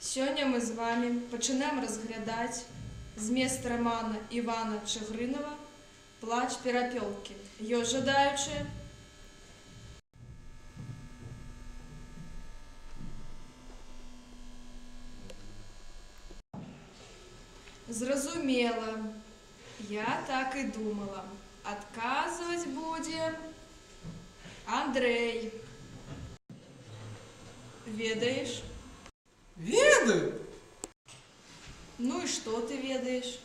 Сёння мы з вами пачынаем разглядаць змест рамана Івана Чыгрынова Плач перапёлкі. Ёсць жадаючыя? Зразумела. Я так і думала. Адказваць будзе Андрей. Ведаеш? Ведаю. Ну і што ты ведаеш?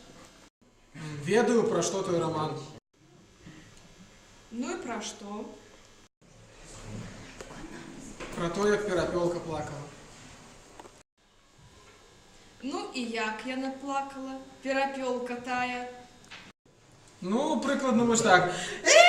М, Ведаю, пра што той раман. Ну і пра што? Пра то, як перапёлка плакала. Ну і як яна плакала, перапёлка тая. Ну, прыкладна вось так. Э,